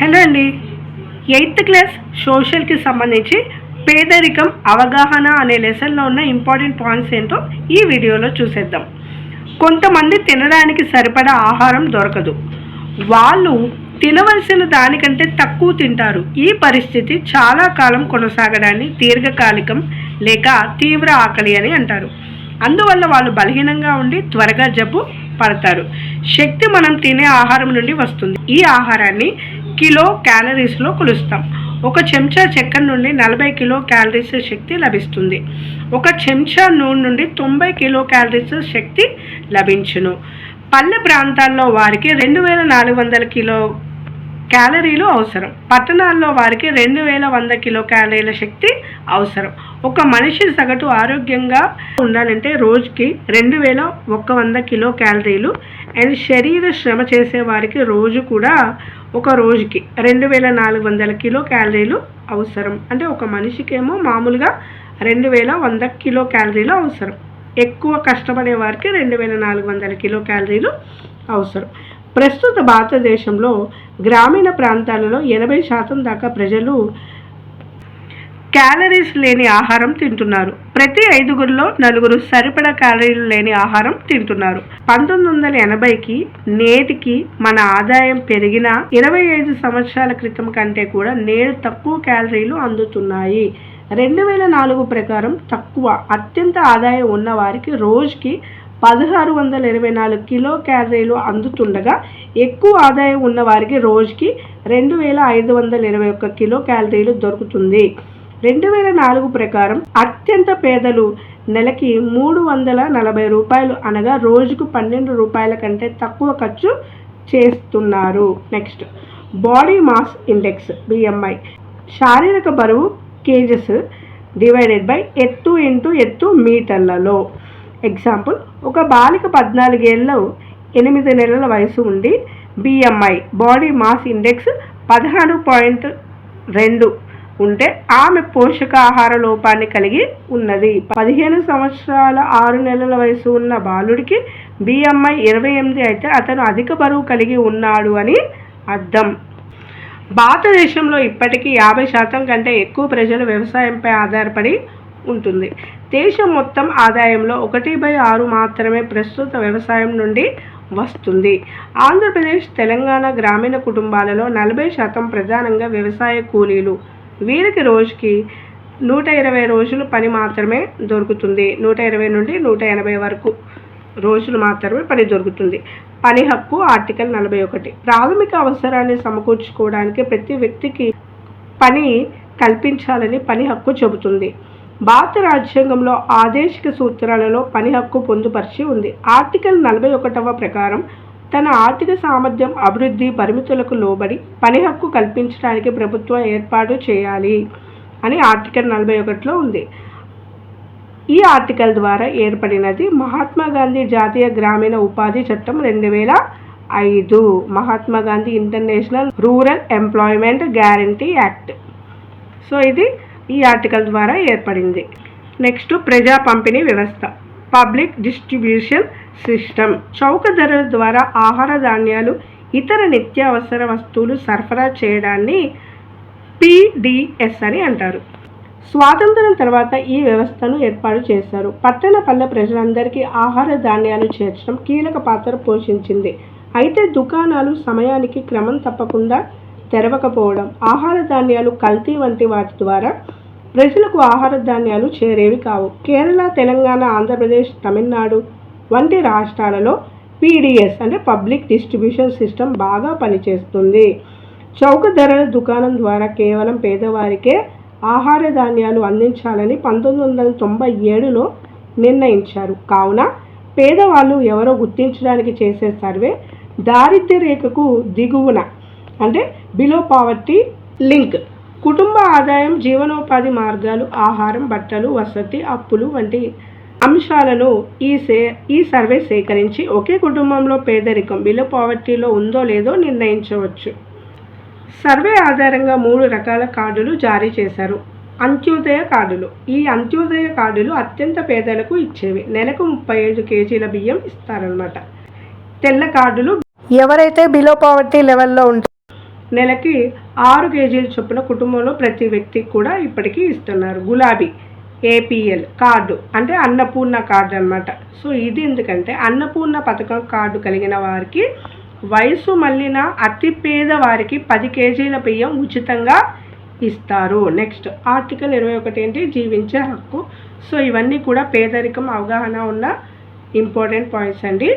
Hello అండి eighth class సోషల్కి సంబంధించి పేదరికం అవగాహన అనే లెసన్లో ఉన్న ఇంపార్టెంట్ పాయింట్స్ ఏంటో ఈ వీడియోలో చూసేద్దాం. కొంతమంది తినడానికి సరిపడా ఆహారం దొరకదు. వాళ్ళు తినవలసిన దానికంటే తక్కువ తింటారు. ఈ పరిస్థితి చాలా కాలం కొనసాగడాన్ని దీర్ఘకాలికం లేక తీవ్ర ఆకలి అని అంటారు. అందువల్ల వాళ్ళు బలహీనంగా ఉండి త్వరగా జబ్బు పడతారు. శక్తి మనం తినే ఆహారం నుండి వస్తుంది. ఈ ఆహారాన్ని కిలో క్యాలరీస్లో కొలుస్తాం. ఒక చెంచా చక్కెర నుండి నలభై కిలో క్యాలరీస్ శక్తి లభిస్తుంది. ఒక చెంచా నూనె నుండి తొంభై కిలో క్యాలరీస్ శక్తి లభించును. పల్లె ప్రాంతాల్లో వారికి రెండు వేల నాలుగు వందల కిలో క్యాలరీలు అవసరం. పట్టణాల్లో వారికి రెండు వేల వంద కిలో క్యాలరీల శక్తి అవసరం. ఒక మనిషి సగటు ఆరోగ్యంగా ఉండాలంటే రోజుకి రెండు వేల ఒక వంద కిలో క్యాలరీలు అండ్ శరీర శ్రమ చేసే వారికి రోజు కూడా ఒక రోజుకి రెండు వేల నాలుగు వందల కిలో క్యాలరీలు అవసరం. అంటే ఒక మనిషికేమో మామూలుగా రెండు వేల వంద కిలో క్యాలరీలు అవసరం. ఎక్కువ కష్టపడే వారికి రెండు వేల నాలుగు వందల కిలో క్యాలరీలు అవసరం. ప్రస్తుత భారతదేశంలో గ్రామీణ ప్రాంతాలలో ఎనభై శాతం దాకా ప్రజలు క్యాలరీస్ లేని ఆహారం తింటున్నారు. ప్రతి ఐదుగురిలో నలుగురు సరిపడా క్యాలరీలు లేని ఆహారం తింటున్నారు. పంతొమ్మిది వందల ఎనభైకి నేటికి మన ఆదాయం పెరిగిన ఇరవై ఐదు సంవత్సరాల క్రితం కంటే కూడా నేడు తక్కువ క్యాలరీలు అందుతున్నాయి. రెండు వేల నాలుగు ప్రకారం తక్కువ అత్యంత ఆదాయం ఉన్న వారికి రోజుకి పదహారు వందల ఇరవై నాలుగు కిలో క్యాలరీలు అందుతుండగా ఎక్కువ ఆదాయం ఉన్న వారికి రోజుకి రెండు వేల ఐదు వందల ఇరవై ఒక్క కిలో క్యాలరీలు దొరుకుతుంది. రెండు వేల నాలుగు ప్రకారం అత్యంత పేదలు నెలకి మూడు వందల నలభై రూపాయలు అనగా రోజుకు పన్నెండు రూపాయల కంటే తక్కువ ఖర్చు చేస్తున్నారు. Next body mass index BMI శారీరక బరువు కేజెస్ డివైడెడ్ బై ఎత్తు ఇంటూ ఎత్తు మీటర్లలో. ఎగ్జాంపుల్ ఒక బాలిక పద్నాలుగేళ్ళు ఎనిమిది నెలల వయసు ఉండి బిఎంఐ బాడీ మాస్ ఇండెక్స్ పదహారు పాయింట్ రెండు ఉంటే ఆమె పోషకాహార లోపాన్ని కలిగి ఉన్నది. పదిహేను సంవత్సరాల ఆరు నెలల వయసు ఉన్న బాలుడికి బిఎంఐ ఇరవై ఎనిమిది అయితే అతను అధిక బరువు కలిగి ఉన్నాడు అని అర్థం. భారతదేశంలో ఇప్పటికీ యాభై శాతం కంటే ఎక్కువ ప్రజలు వ్యవసాయంపై ఆధారపడి ఉంటుంది. దేశం మొత్తం ఆదాయంలో ఒకటి బై ఆరు మాత్రమే ప్రస్తుత వ్యవసాయం నుండి వస్తుంది. ఆంధ్రప్రదేశ్ తెలంగాణ గ్రామీణ కుటుంబాలలో నలభై శాతం ప్రధానంగా వ్యవసాయ కూలీలు. వీరికి రోజుకి నూట ఇరవై రోజులు పని మాత్రమే దొరుకుతుంది. నూట ఇరవై నుండి నూట ఎనభై వరకు రోజులు మాత్రమే పని దొరుకుతుంది. పని హక్కు ఆర్టికల్ నలభై ఒకటి. ప్రాథమిక అవసరాన్ని సమకూర్చుకోవడానికి ప్రతి వ్యక్తికి పని కల్పించాలని పని హక్కు చెబుతుంది. భారత రాజ్యాంగంలో ఆదేశిక సూత్రాలలో పని హక్కు పొందుపరిచి ఉంది. ఆర్టికల్ నలభై ఒకటవ ప్రకారం తన ఆర్థిక సామర్థ్యం అభివృద్ధి పరిమితులకు లోబడి పని హక్కు కల్పించడానికి ప్రభుత్వం ఏర్పాటు చేయాలి అని ఆర్టికల్ నలభై ఒకటిలో ఉంది. ఈ ఆర్టికల్ ద్వారా ఏర్పడినది మహాత్మా గాంధీ జాతీయ గ్రామీణ ఉపాధి చట్టం రెండు వేల ఐదు Mahatma Gandhi international rural employment guarantee act. So ఇది ఈ ఆర్టికల్ ద్వారా ఏర్పడింది. నెక్స్ట్ ప్రజా పంపిణీ వ్యవస్థ పబ్లిక్ డిస్ట్రిబ్యూషన్ సిస్టమ్ చౌక ధరల ద్వారా ఆహార ధాన్యాలు ఇతర నిత్యావసర వస్తువులు సరఫరా చేయడాన్ని పిడిఎస్ అని అంటారు. స్వాతంత్రం తర్వాత ఈ వ్యవస్థను ఏర్పాటు చేశారు. పట్టణ పల్లె ప్రజలందరికీ ఆహార ధాన్యాలు చేర్చడం కీలక పాత్ర పోషించింది. అయితే దుకాణాలు సమయానికి క్రమం తప్పకుండా తెరవకపోవడం ఆహార ధాన్యాలు కల్తీ వంటి వాటి ద్వారా ప్రజలకు ఆహార ధాన్యాలు చేరేవి కావు. కేరళ తెలంగాణ ఆంధ్రప్రదేశ్ తమిళనాడు వంటి రాష్ట్రాలలో పీడిఎస్ అంటే పబ్లిక్ డిస్ట్రిబ్యూషన్ సిస్టమ్ బాగా పనిచేస్తుంది. చౌక ధరల దుకాణం ద్వారా కేవలం పేదవారికే ఆహార ధాన్యాలు అందించాలని పంతొమ్మిది వందల తొంభై ఏడులో నిర్ణయించారు. కావున పేదవాళ్ళు ఎవరో గుర్తించడానికి చేసే సర్వే దారిద్ర్య రేఖకు దిగువన అంటే బిలో పావర్టీ లింక్ కుటుంబ ఆదాయం జీవనోపాధి మార్గాలు ఆహారం బట్టలు వసతి అప్పులు వంటి అంశాలను ఈ సే ఈ సర్వే సేకరించి ఒకే కుటుంబంలో పేదరికం బిలో పావర్టీలో ఉందో లేదో నిర్ణయించవచ్చు. సర్వే ఆధారంగా మూడు రకాల కార్డులు జారీ చేశారు. అంత్యోదయ కార్డులు. ఈ అంత్యోదయ కార్డులు అత్యంత పేదలకు ఇచ్చేవి. నెలకు ముప్పై ఐదు కేజీల బియ్యం ఇస్తారనమాట తెల్ల కార్డులు ఎవరైతే బిలో పావర్టీ లెవెల్లో ఉంటారో నెలకి ఆరు కేజీల చొప్పున కుటుంబంలో ప్రతి వ్యక్తికి కూడా ఇప్పటికీ ఇస్తున్నారు. గులాబీ. APL card. అంటే అన్నపూర్ణ కార్డు అనమాట సో ఇది ఎందుకంటే అన్నపూర్ణ పథకం కార్డు కలిగిన వారికి వయసు మళ్ళిన అతి పేద వారికి పది కేజీల బియ్యం ఉచితంగా ఇస్తారు. నెక్స్ట్ ఆర్టికల్ ఇరవై ఒకటి ఏంటి? జీవించే హక్కు. సో ఇవన్నీ కూడా పేదరికం అవగాహన ఉన్న ఇంపార్టెంట్ పాయింట్స్ అండి.